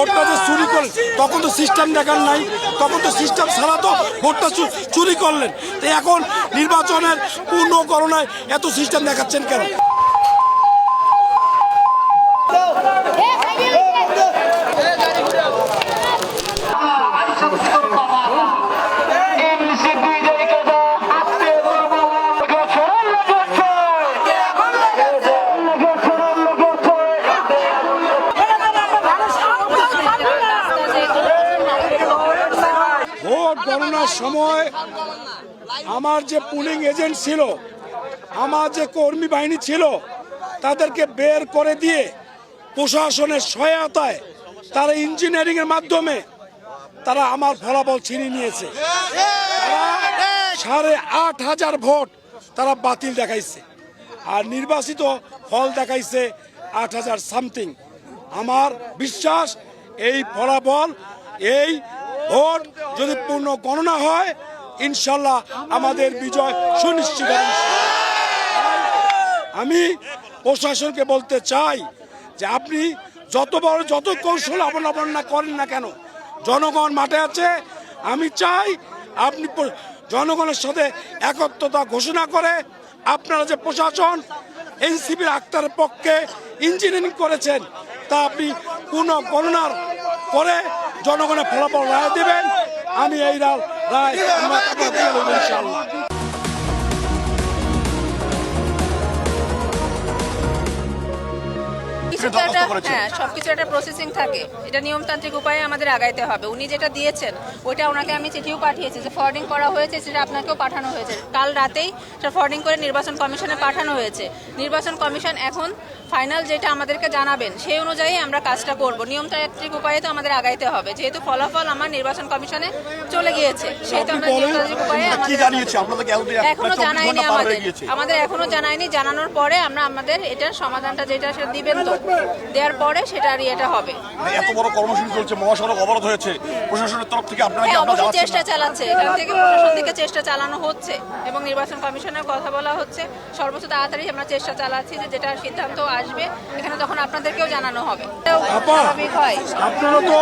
ভোটটা যে চুরি করলেন, তখন তো সিস্টেম দেখার নাই, তখন তো সিস্টেম ছাড়া তো ভোটটা চুরি করলেন। তো এখন নির্বাচনের পূর্ণ করোনায় এত সিস্টেম দেখাচ্ছেন কেন? ভোট গণনার সময় আমার যে পুলিং এজেন্ট ছিল, আমার যে কর্মী বাহিনী ছিল, তাদেরকে বের করে দিয়ে প্রশাসনের সহায়তায় তারা ইঞ্জিনিয়ারিং এর মাধ্যমে তারা আমার ফলাফল ছিনিয়ে নিয়েছে। সাড়ে আট হাজার ভোট তারা বাতিল দেখাইছে আর নির্বাচিত ফল দেখাইছে আট হাজার সামথিং। আমার বিশ্বাস, এই ফলাফল, এই ভোট যদি পূর্ণ গণনা হয়, ইনশাল্লাহ আমাদের বিজয় সুনিশ্চিত আমি প্রশাসনকে বলতে চাই যে আপনি যত বড় যত কৌশল অবলম্বন করেন না কেন, জনগণ মাঠে আছে। আমি চাই আপনি জনগণের সাথে একত্রতা ঘোষণা করে আপনারা যে প্রশাসন, এনসিপির আক্তারের পক্ষে ইঞ্জিনিয়ারিং করেছেন, তা আপনি পুনঃ গণনার করে জনগণের ফলাফল রায় দেবেন। আমি এই রায় একটা হ্যাঁ সবকিছু একটা প্রসেসিং থাকে। এটা নিয়মতান্ত্রিক উপায়ে আমাদের আগাইতে হবে। উনি যেটা দিয়েছেন ওইটা ওনাকে আমি চিঠিও পাঠিয়েছি যে ফরওয়ার্ডিং করা হয়েছে সেটা আপনাকেও পাঠানো হয়েছে। কাল রাতেই সেটা ফরওয়ার্ডিং করে নির্বাচন কমিশনে পাঠানো হয়েছে। নির্বাচন কমিশন এখন ফাইনাল যেটা আমাদেরকে জানাবেন সেই অনুযায়ী আমরা কাজটা করব। নিয়মতান্ত্রিক উপায়ে তো আমাদের আগাইতে হবে। যেহেতু ফলাফল আমার নির্বাচন কমিশনে চলে গিয়েছে সেহেতু আমরা নিয়মতান্ত্রিক উপায়ে এখনও জানায়নি আমাদের। আমাদের এখনও জানায়নি জানানোর পরে আমরা আমাদের এটার সমাধানটা যেটা সেটা দিবেন তো। দেওয়ার পরে সেটা আর এটা হবে। মানে এত বড় কর্মসূচি চলছে মহাসড়ক অবরোধ হয়েছে। প্রশাসনের তরফ থেকে আপনারা কি হ্যাঁ আপনারা চেষ্টা চালাচ্ছে। এখান থেকে প্রশাসন থেকে চেষ্টা চালানো হচ্ছে এবং নির্বাচন কমিশনের কথা বলা হচ্ছে। সর্বোচ্চ তাড়াতাড়ি আমরা চেষ্টা চালাচ্ছি যে যেটা সিদ্ধান্ত আসবে এখানে তখন আপনাদেরকেও জানানো হবে। স্বাভাবিক হয়। আপনারা তো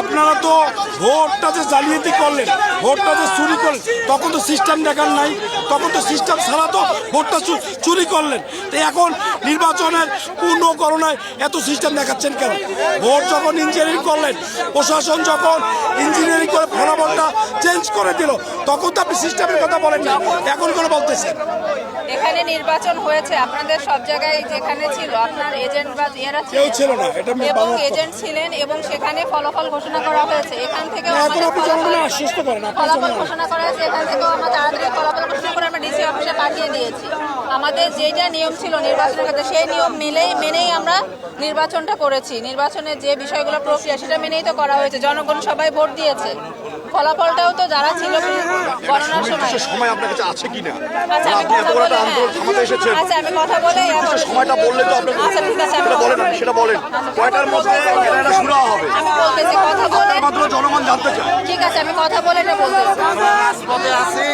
আপনারা তো ভোটটা যে জালিয়াতি করলেন ভোটটা যে চুরি করলেন তখন তো সিস্টেম দেখার নাই তখন তো সিস্টেম ছাড়া তো ভোটটা চুরি করলেন। তো এখন নির্বাচনের পূর্ণ করোনায় এত সিস্টেম দেখাচ্ছেন কেন? ভোট যখন ইঞ্জিনিয়ারিং করলেন প্রশাসন যখন ইঞ্জিনিয়ারিং করে ফলাফলটা চেঞ্জ করে দিল তখন তো আপনি সিস্টেমের কথা বলেন না। এখন করে বলতেছেন? এখানে নির্বাচন হয়েছে আপনাদের সব জায়গায় যেখানে ছিল আপনার এজেন্ট বা ইয়েরা কেউ ছিল না, এটা এবং এজেন্ট ছিলেন এবং সেখানে ফলাফল ঘোষণা করা হয়েছে। এখান থেকে ফলাফল ঘোষণা করা হয়েছে এখান থেকেও আমরা তাড়াতাড়ি ফলাফল ঘোষণা করে আমরা ডিসি অফিসে পাঠিয়ে দিয়েছি। আমাদের যে যেটা নিয়ম ছিল নির্বাচনের ক্ষেত্রে সেই নিয়ম মেনেই মেনেই আমরা নির্বাচনটা করেছি। নির্বাচনের যে বিষয়গুলো প্রক্রিয়া সেটা মেনেই তো করা হয়েছে। জনগণ সবাই ভোট দিয়েছে। ফলাফলটাও তো যারা ছিল গণনার সময় সময়। আপনার কাছে আছে কিনা? আচ্ছা আমি আপনি এত কথা বড় বলে একটা আন্দোলন থামাতে এসেছেন আচ্ছা আমি কথা বলে নির্দিষ্ট সময়টা বললে তো আপনাকে আচ্ছা ঠিক আছে আমি সেটা বলেন সেটা বলেন। কয়টার মধ্যে এটা এটা হবে? আমি বলতেছি কথা বলে জনগণ জানতে চায়। ঠিক আছে আমি কথা বলে এটা বলতেছি।